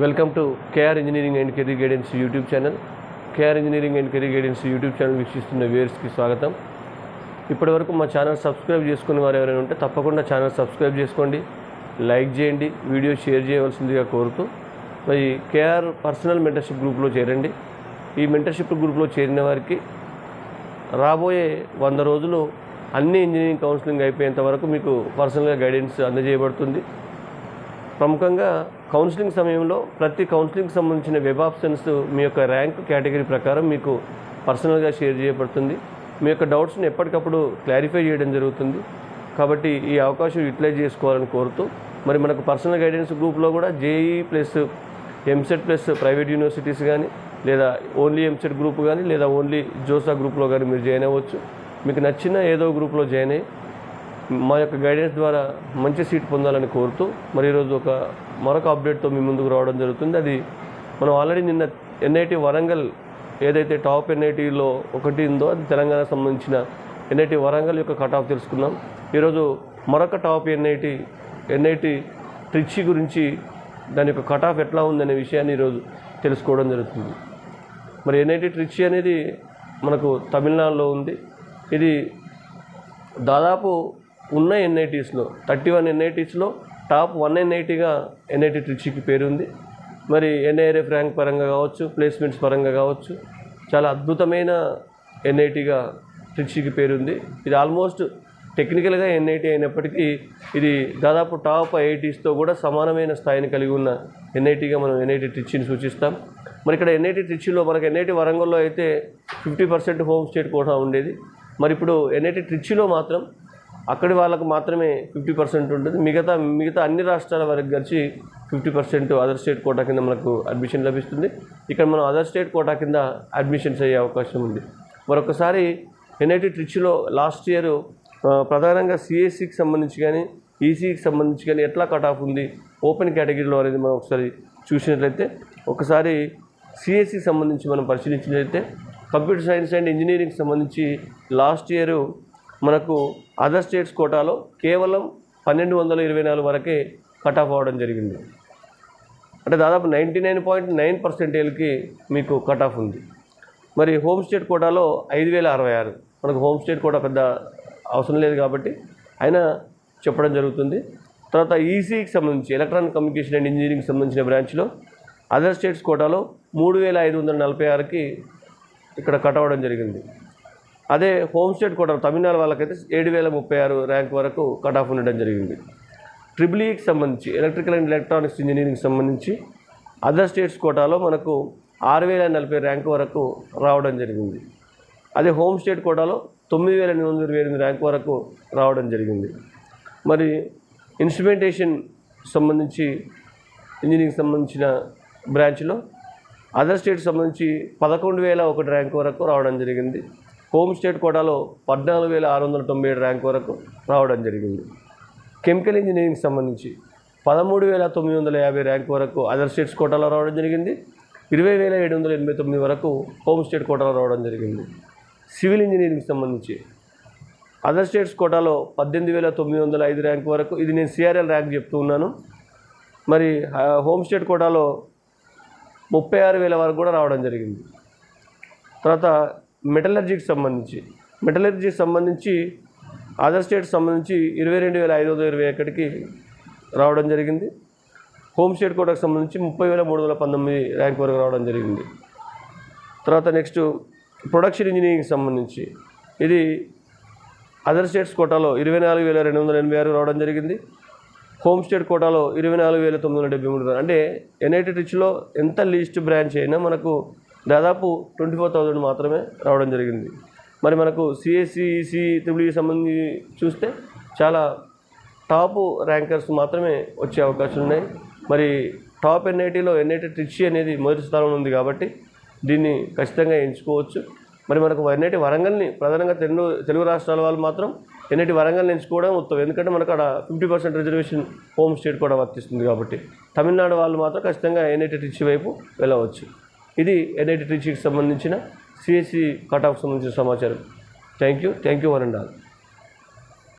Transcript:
Welcome to KR engineering and career guidance YouTube channel KR engineering and career guidance YouTube channel వీక్షిస్తున్న వ్యూయర్స్కి స్వాగతం. ఇప్పటివరకు మా channel subscribe చేసుకున్న వారు ఎవరైనా ఉంటే తప్పకుండా ఛానల్ సబ్స్క్రైబ్ చేసుకోండి లైక్ చేయండి వీడియో షేర్ చేయవలసిందిగా కోరుతూ మరి కేఆర్ పర్సనల్ మెంటర్షిప్ గ్రూప్లో చేరండి. ఈ మెంటర్షిప్ గ్రూప్లో చేరిన వారికి రాబోయే వంద రోజులు అన్ని ఇంజనీరింగ్ కౌన్సిలింగ్ అయిపోయేంత వరకు మీకు పర్సనల్గా గైడెన్స్ అందజేయబడుతుంది. ప్రముఖంగా కౌన్సిలింగ్ సమయంలో ప్రతి కౌన్సిలింగ్కి సంబంధించిన వెబ్ ఆప్షన్స్ మీ యొక్క ర్యాంక్ కేటగిరీ ప్రకారం మీకు పర్సనల్గా షేర్ చేయబడుతుంది. మీ యొక్క డౌట్స్ని ఎప్పటికప్పుడు క్లారిఫై చేయడం జరుగుతుంది. కాబట్టి ఈ అవకాశం యూటిలైజ్ చేసుకోవాలని కోరుతూ మరి మనకు పర్సనల్ గైడెన్స్ గ్రూప్లో కూడా JEE plus EAMCET plus private universities కానీ లేదా ఓన్లీ ఎంసెట్ గ్రూప్ కానీ లేదా ఓన్లీ జోసా గ్రూప్లో కానీ మీరు జాయిన్ అవ్వచ్చు. మీకు నచ్చిన ఏదో గ్రూప్లో జాయిన్ అయ్యి మా యొక్క గైడెన్స్ ద్వారా మంచి సీట్ పొందాలని కోరుతూ మరి ఈరోజు ఒక మరొక అప్డేట్తో మీ ముందుకు రావడం జరుగుతుంది. అది మనం ఆల్రెడీ నిన్న ఎన్ఐటి వరంగల్ ఏదైతే టాప్ ఎన్ఐటీలో ఒకటి ఉందో అది తెలంగాణకు సంబంధించిన ఎన్ఐటి వరంగల్ యొక్క కట్ ఆఫ్ తెలుసుకున్నాం ఈరోజు మరొక టాప్ ఎన్ఐటి ఎన్ఐటి ట్రిచి గురించి దాని యొక్క కట్ ఆఫ్ ఎట్లా ఉందనే విషయాన్ని ఈరోజు తెలుసుకోవడం జరుగుతుంది. మరి ఎన్ఐటి ట్రిచి అనేది మనకు తమిళనాడులో ఉంది. ఇది దాదాపు ఉన్న ఎన్ఐటీస్లో థర్టీ వన్ ఎన్ఐటీస్లో టాప్ వన్ ఎన్ఐటీగా ఎన్ఐటీ ట్రిచికి పేరుంది మరి ఎన్ఐఆర్ఎఫ్ ర్యాంక్ పరంగా కావచ్చు ప్లేస్మెంట్స్ పరంగా కావచ్చు చాలా అద్భుతమైన ఎన్ఐటీగా ట్రిచికి పేరుంది ఇది ఆల్మోస్ట్ టెక్నికల్గా ఎన్ఐటీ అయినప్పటికీ ఇది దాదాపు టాప్ ఐఐటీస్తో కూడా సమానమైన స్థాయిని కలిగి ఉన్న ఎన్ఐటీగా మనం ఎన్ఐటి ట్రిచిని సూచిస్తాం మరి ఇక్కడ ఎన్ఐటీ ట్రిచిలో మనకు ఎన్ఐటి వరంగల్లో అయితే ఫిఫ్టీ పర్సెంట్ హోమ్ స్టేట్ కూడా ఉండేది మరి ఇప్పుడు ఎన్ఐటి ట్రిచిలో మాత్రం అక్కడి వాళ్ళకు మాత్రమే ఫిఫ్టీ పర్సెంట్ ఉంటుంది. మిగతా మిగతా అన్ని రాష్ట్రాల వరకు కలిసి fifty percent other state quota కింద మనకు అడ్మిషన్ లభిస్తుంది. ఇక్కడ మనం అదర్ స్టేట్ కోటా కింద అడ్మిషన్స్ అయ్యే అవకాశం ఉంది. మరొకసారి ఎన్ఐటి ట్రిచ్లో లాస్ట్ ఇయర్ ప్రధానంగా సిఎస్సికి సంబంధించి కానీ ఈసీకి సంబంధించి కానీ ఎట్లా కట్ ఆఫ్ ఉంది? ఓపెన్ కేటగిరీలో అనేది మనం ఒకసారి చూసినట్లయితే ఒకసారి సిఎస్సికి సంబంధించి మనం పరిశీలించినట్లయితే కంప్యూటర్ సైన్స్ అండ్ ఇంజనీరింగ్కి సంబంధించి లాస్ట్ ఇయర్ మనకు అదర్ స్టేట్స్ కోటాలో కేవలం పన్నెండు వందల ఇరవై నాలుగు వరకే కట్ ఆఫ్ అవ్వడం జరిగింది. అంటే దాదాపు నైంటీ నైన్ పాయింట్ నైన్ పర్సెంటేజ్కి మీకు కట్ ఆఫ్ ఉంది. మరి హోమ్ స్టేట్ కోటాలో ఐదు వేల అరవై ఆరు. మనకు హోమ్ స్టేట్ కోటా పెద్ద అవసరం లేదు కాబట్టి అయినా చెప్పడం జరుగుతుంది. తర్వాత ఈసీకి సంబంధించి ఎలక్ట్రానిక్ కమ్యూనికేషన్ అండ్ ఇంజనీరింగ్కి సంబంధించిన బ్రాంచ్లో అదర్ స్టేట్స్ కోటాలో మూడు వేల ఐదు వందల నలభై ఆరుకి ఇక్కడ కట్ అవ్వడం జరిగింది. అదే హోమ్ స్టేట్ కోట తమిళనాడు వాళ్ళకైతే ఏడు వేల ముప్పై ఆరు ర్యాంక్ వరకు కట్ ఆఫ్ ఉండడం జరిగింది. ట్రిపుల్ ఈకి సంబంధించి ఎలక్ట్రికల్ అండ్ ఎలక్ట్రానిక్స్ ఇంజనీరింగ్కి సంబంధించి అదర్ స్టేట్స్ కోటాలో మనకు ఆరు వేల నలభై ర్యాంక్ వరకు రావడం జరిగింది. అదే హోమ్ స్టేట్ కోటాలో తొమ్మిది వేల ఎనిమిది వందల ఎనిమిది ర్యాంక్ వరకు రావడం జరిగింది. మరి ఇన్స్ట్రుమెంటేషన్ సంబంధించి ఇంజనీరింగ్ సంబంధించిన బ్రాంచ్లో అదర్ స్టేట్ సంబంధించి పదకొండు వేల ఒకటి ర్యాంక్ వరకు రావడం జరిగింది. హోమ్ స్టేట్ కోటాలో పద్నాలుగు వేల ఆరు వందల తొంభై ఏడు ర్యాంక్ వరకు రావడం జరిగింది. కెమికల్ ఇంజనీరింగ్ సంబంధించి పదమూడు వేల తొమ్మిది వందల యాభై ర్యాంక్ వరకు అదర్ స్టేట్స్ కోటాలో రావడం జరిగింది. ఇరవై వేల ఏడు వందల ఎనభై తొమ్మిది వరకు హోమ్ స్టేట్ కోటాలో రావడం జరిగింది. సివిల్ ఇంజనీరింగ్ సంబంధించి అదర్ స్టేట్స్ కోటాలో పద్దెనిమిది వేల తొమ్మిది వందల ఐదు ర్యాంక్ వరకు ఇది నేను సిఆర్ఎల్ ర్యాంక్ చెప్తూ ఉన్నాను. మరి హోమ్ స్టేట్ కోటాలో ముప్పై ఆరు వేల వరకు కూడా రావడం జరిగింది. తర్వాత మెటలర్జీకి సంబంధించి మెటలర్జీకి సంబంధించి అదర్ స్టేట్ సంబంధించి ఇరవై రెండు వేల ఐదు వందల ఇరవై ఒకటికి రావడం జరిగింది. హోమ్ స్టేట్ కోటాకు సంబంధించి ముప్పై వేల మూడు వందల పంతొమ్మిది ర్యాంక్ వరకు రావడం జరిగింది. తర్వాత నెక్స్ట్ ప్రొడక్షన్ ఇంజనీరింగ్కి సంబంధించి ఇది అదర్ స్టేట్స్ కోటాలో ఇరవై నాలుగు వేల రెండు వందల ఎనభై ఆరు రావడం జరిగింది. హోమ్ స్టేట్ కోటాలో ఇరవై నాలుగు వేల తొమ్మిది వందల డెబ్బై మూడు అంటే ఎన్ఐటి రిచ్లో ఎంత లీస్ట్ బ్రాంచ్ అయినా మనకు దాదాపు ట్వంటీ ఫోర్ థౌజండ్ మాత్రమే రావడం జరిగింది. మరి మనకు సిఎస్సి ఈసీ త్రిబుల్ సంబంధించి చూస్తే చాలా టాప్ ర్యాంకర్స్ మాత్రమే వచ్చే అవకాశాలు ఉన్నాయి. మరి టాప్ ఎన్ఐటీలో ఎన్ఐటీ ట్రిచి అనేది మొదటి స్థానంలో ఉంది కాబట్టి దీన్ని ఖచ్చితంగా ఎంచుకోవచ్చు. మరి మనకు ఎన్ఐటి వరంగల్ని ప్రధానంగా తెలుగు తెలుగు రాష్ట్రాల వాళ్ళు మాత్రం ఎన్ఐటి వరంగల్ని ఎంచుకోవడం ఉత్తమం. ఎందుకంటే మనకు అక్కడ fifty percent reservation home state కూడా వర్తిస్తుంది కాబట్టి తమిళనాడు వాళ్ళు మాత్రం ఖచ్చితంగా ఎన్ఐటి ట్రిచి వైపు వెళ్ళవచ్చు. ఇది ఎన్ఐటి టీచీకి సంబంధించిన సిఎస్సి కట్ ఆఫ్ సంబంధించిన సమాచారం. Thank you thank you one and all